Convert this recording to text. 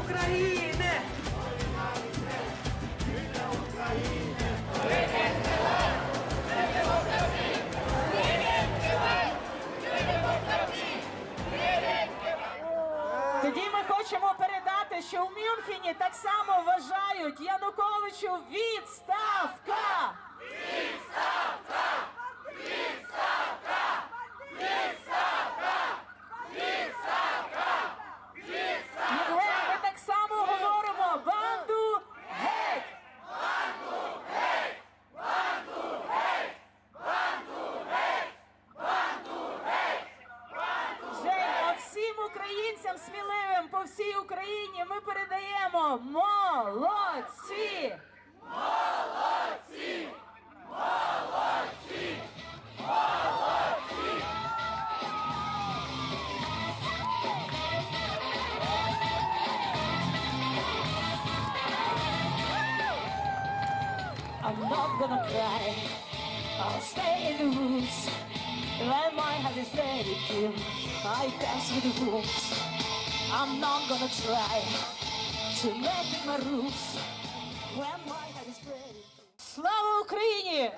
України! Тоді ми хочемо передати, що в Мюнхені так само вважають Януковичу відставка! Євгене, українцям сміливим по всій Україні ми передаємо молодці! Молодці! Молодці! Молодці! I'm not gonna cry. I'll stay loose. When my heart is ready to, I dance with the wolves. I'm not gonna try to make it my rules. When my heart is ready. Слава Україні!